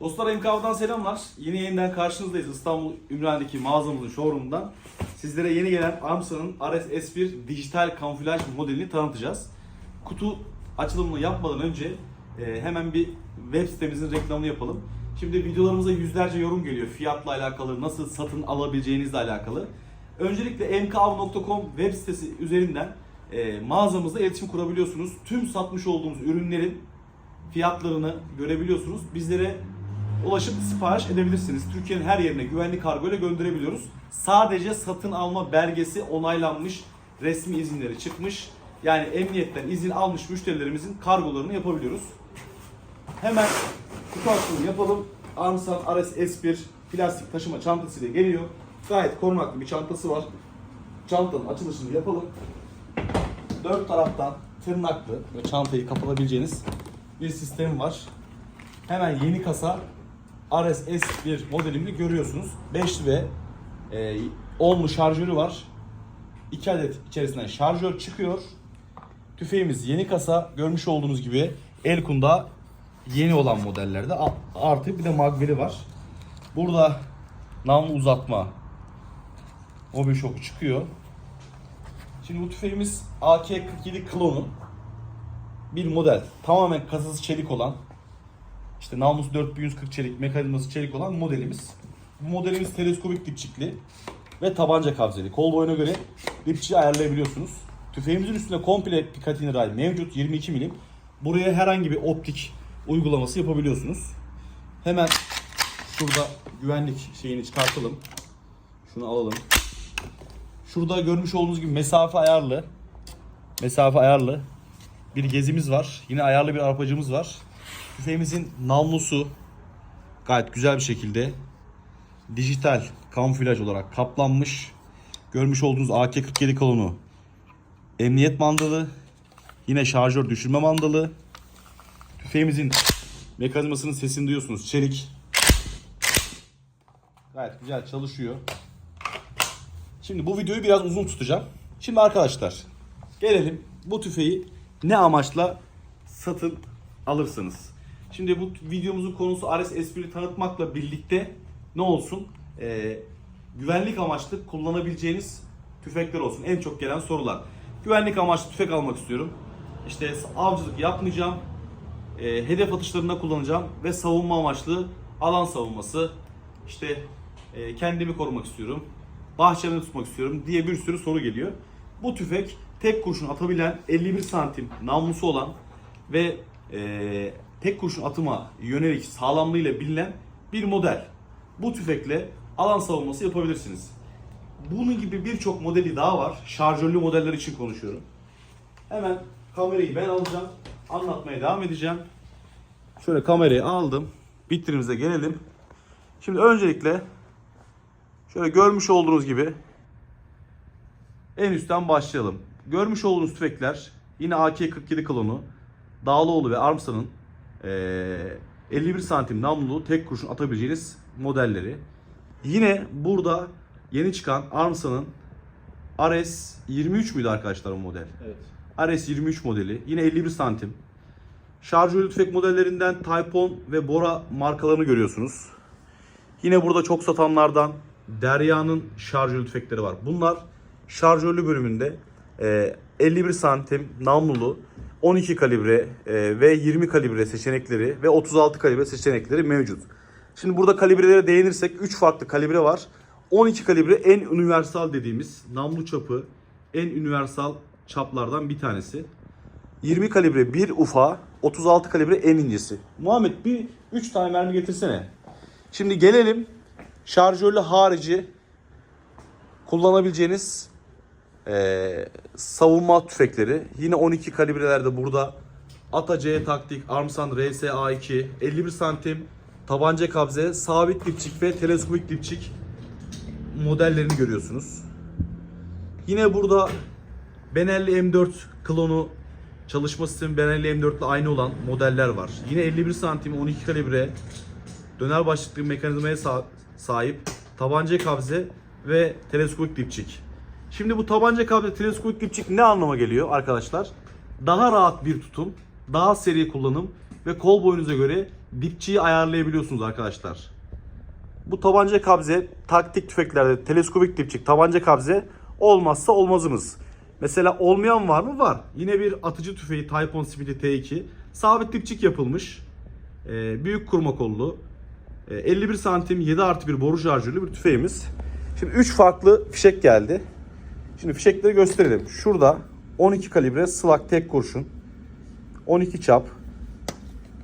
Dostlar MKV'dan selamlar. Yeni yeniden karşınızdayız İstanbul Ümraniye'deki mağazamızın showroom'dan. Sizlere yeni gelen Armsa'nın RS-S1 dijital kamuflaj modelini tanıtacağız. Kutu açılımını yapmadan önce e, hemen bir web sitemizin reklamını yapalım. Şimdi videolarımıza yüzlerce yorum geliyor fiyatla alakalı, nasıl satın alabileceğinizle alakalı. Öncelikle mkav.com web sitesi üzerinden e, mağazamızda iletişim kurabiliyorsunuz. Tüm satmış olduğumuz ürünlerin fiyatlarını görebiliyorsunuz. Bizlere ulaşıp sipariş edebilirsiniz. Türkiye'nin her yerine güvenli kargo ile gönderebiliyoruz. Sadece satın alma belgesi onaylanmış, resmi izinleri çıkmış. Yani emniyetten izin almış müşterilerimizin kargolarını yapabiliyoruz. Hemen kutu açılımı yapalım. Armstrong RS S1 plastik taşıma çantasıyla geliyor. Gayet korunaklı bir çantası var. Çantanın açılışını yapalım. Dört taraftan tırnaklı ve çantayı kapatabileceğiniz bir sistemi var. Hemen yeni kasa RS S1 modelini görüyorsunuz. 5 ve e, 10'lu şarjörü var. 2 adet içerisinden şarjör çıkıyor. Tüfeğimiz yeni kasa. Görmüş olduğunuz gibi Elkun'da yeni olan modellerde artı bir de Magveli var. Burada namlu uzatma mobil şoku çıkıyor. Şimdi bu tüfeğimiz AK-47 klonu bir model. Tamamen kasası çelik olan işte namlusu 4140 çelik, mekanizması çelik olan modelimiz. Bu modelimiz teleskopik dipçikli ve tabanca kabzeli. Kol boyuna göre dipçiyi ayarlayabiliyorsunuz. Tüfeğimizin üstünde komple Picatinny ray mevcut 22 milim. Buraya herhangi bir optik uygulaması yapabiliyorsunuz. Hemen şurada güvenlik şeyini çıkartalım. Şunu alalım. Şurada görmüş olduğunuz gibi mesafe ayarlı. Mesafe ayarlı. Bir gezimiz var. Yine ayarlı bir arpacımız var. Tüfeğimizin namlusu gayet güzel bir şekilde dijital kamuflaj olarak kaplanmış. Görmüş olduğunuz AK-47 kolonu emniyet mandalı. Yine şarjör düşürme mandalı. Tüfeğimizin mekanizmasının sesini duyuyorsunuz. Çelik. Gayet güzel çalışıyor. Şimdi bu videoyu biraz uzun tutacağım. Şimdi arkadaşlar gelelim bu tüfeği ne amaçla satın alırsınız. Şimdi bu videomuzun konusu RS S1'i tanıtmakla birlikte ne olsun? Ee, güvenlik amaçlı kullanabileceğiniz tüfekler olsun. En çok gelen sorular. Güvenlik amaçlı tüfek almak istiyorum. İşte avcılık yapmayacağım. Ee, hedef atışlarında kullanacağım ve savunma amaçlı alan savunması. İşte e, kendimi korumak istiyorum. Bahçemi tutmak istiyorum diye bir sürü soru geliyor. Bu tüfek tek kurşun atabilen 51 santim namlusu olan ve e, tek kurşun atıma yönelik sağlamlığıyla bilinen bir model. Bu tüfekle alan savunması yapabilirsiniz. Bunun gibi birçok modeli daha var. Şarjörlü modeller için konuşuyorum. Hemen kamerayı ben alacağım. Anlatmaya devam edeceğim. Şöyle kamerayı aldım. Bitirimize gelelim. Şimdi öncelikle şöyle görmüş olduğunuz gibi en üstten başlayalım. Görmüş olduğunuz tüfekler yine AK-47 klonu Dağlıoğlu ve Armsa'nın 51 santim namlulu tek kurşun atabileceğiniz modelleri. Yine burada yeni çıkan Armsa'nın RS 23 müydü arkadaşlar bu model? Evet. RS 23 modeli. Yine 51 santim. Şarjörlü tüfek modellerinden 10 ve Bora markalarını görüyorsunuz. Yine burada çok satanlardan Derya'nın şarjörlü tüfekleri var. Bunlar şarjörlü bölümünde e, 51 santim namlulu 12 kalibre e, ve 20 kalibre seçenekleri ve 36 kalibre seçenekleri mevcut. Şimdi burada kalibrelere değinirsek 3 farklı kalibre var. 12 kalibre en universal dediğimiz namlu çapı en universal çaplardan bir tanesi. 20 kalibre bir ufa, 36 kalibre en incesi. Muhammed bir 3 tane mermi getirsene. Şimdi gelelim şarjörlü harici kullanabileceğiniz eee, savunma tüfekleri. Yine 12 kalibrelerde burada Ata C taktik, Armsan RSA2, 51 santim tabanca kabze, sabit dipçik ve teleskopik dipçik modellerini görüyorsunuz. Yine burada Benelli M4 klonu çalışma sistemi Benelli M4 ile aynı olan modeller var. Yine 51 santim 12 kalibre döner başlıklı mekanizmaya sa- sahip tabanca kabze ve teleskopik dipçik. Şimdi bu tabanca kabze teleskopik dipçik ne anlama geliyor arkadaşlar? Daha rahat bir tutum, daha seri kullanım ve kol boyunuza göre dipçiyi ayarlayabiliyorsunuz arkadaşlar. Bu tabanca kabze taktik tüfeklerde teleskopik dipçik tabanca kabze olmazsa olmazımız. Mesela olmayan var mı? Var. Yine bir atıcı tüfeği Typon Speedy T2. Sabit dipçik yapılmış. Ee, büyük kurma kollu. Ee, 51 santim 7 artı bir boru şarjörlü bir tüfeğimiz. Şimdi 3 farklı fişek geldi. Şimdi fişekleri gösterelim. Şurada 12 kalibre slug tek kurşun. 12 çap.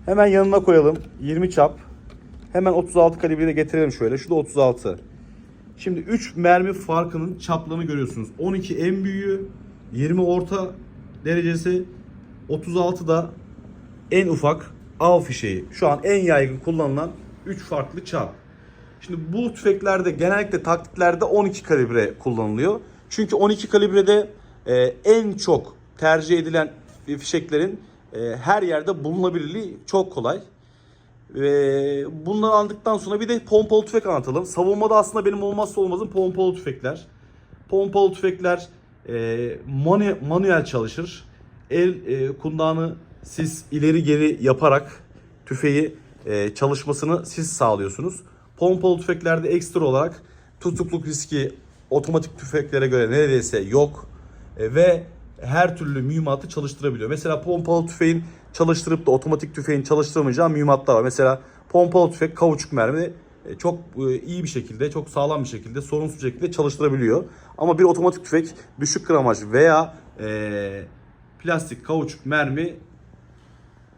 Hemen yanına koyalım 20 çap. Hemen 36 kalibreyi de getirelim şöyle. Şu da 36. Şimdi 3 mermi farkının çaplarını görüyorsunuz. 12 en büyüğü, 20 orta derecesi, 36 da en ufak av fişeği. Şu an en yaygın kullanılan 3 farklı çap. Şimdi bu tüfeklerde genellikle taktiklerde 12 kalibre kullanılıyor. Çünkü 12 kalibrede e, en çok tercih edilen fişeklerin e, her yerde bulunabilirliği çok kolay. Ve bunları aldıktan sonra bir de pompalı tüfek anlatalım. Savunmada aslında benim olmazsa olmazım pompalı tüfekler. Pompalı tüfekler e, manu- manuel çalışır. El e, kundağını siz ileri geri yaparak tüfeği e, çalışmasını siz sağlıyorsunuz. Pompalı tüfeklerde ekstra olarak tutukluk riski otomatik tüfeklere göre neredeyse yok. E, ve her türlü mühimmatı çalıştırabiliyor. Mesela pompalı tüfeğin çalıştırıp da otomatik tüfeğin çalıştıramayacağı mühimmatlar var. Mesela pompalı tüfek kauçuk mermi e, çok e, iyi bir şekilde, çok sağlam bir şekilde, sorunsuz şekilde çalıştırabiliyor. Ama bir otomatik tüfek düşük gramaj veya e, plastik kauçuk mermi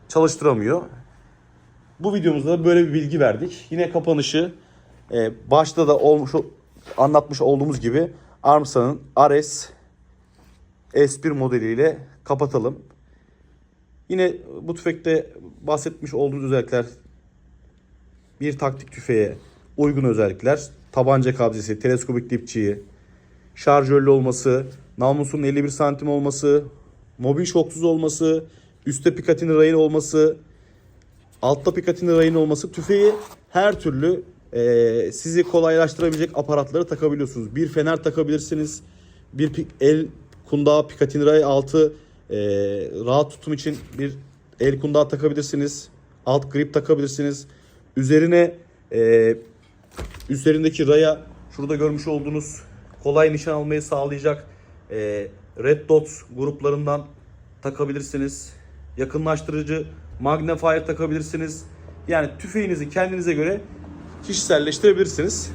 çalıştıramıyor. Bu videomuzda da böyle bir bilgi verdik. Yine kapanışı e, başta da olmuş anlatmış olduğumuz gibi Armstrong'ın Ares S1 modeliyle kapatalım. Yine bu tüfekte bahsetmiş olduğumuz özellikler bir taktik tüfeğe uygun özellikler. Tabanca kabzesi, teleskopik dipçiği, şarjörlü olması, namlusunun 51 santim olması, mobil şoksuz olması, üstte Picatinny rayın olması, altta Picatinny rayın olması tüfeği her türlü e, sizi kolaylaştırabilecek aparatları takabiliyorsunuz. Bir fener takabilirsiniz. Bir el kundağı Picatinny ray altı e, rahat tutum için bir el kundağı takabilirsiniz. Alt grip takabilirsiniz. Üzerine e, üzerindeki raya şurada görmüş olduğunuz kolay nişan almayı sağlayacak e, red dot gruplarından takabilirsiniz. Yakınlaştırıcı magnifier takabilirsiniz. Yani tüfeğinizi kendinize göre kişiselleştirebilirsiniz.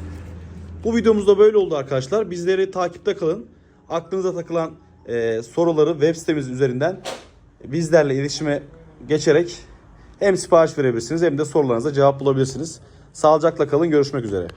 Bu videomuz da böyle oldu arkadaşlar. Bizleri takipte kalın. Aklınıza takılan e, soruları web sitemiz üzerinden bizlerle iletişime geçerek hem sipariş verebilirsiniz hem de sorularınıza cevap bulabilirsiniz. Sağlıcakla kalın. Görüşmek üzere.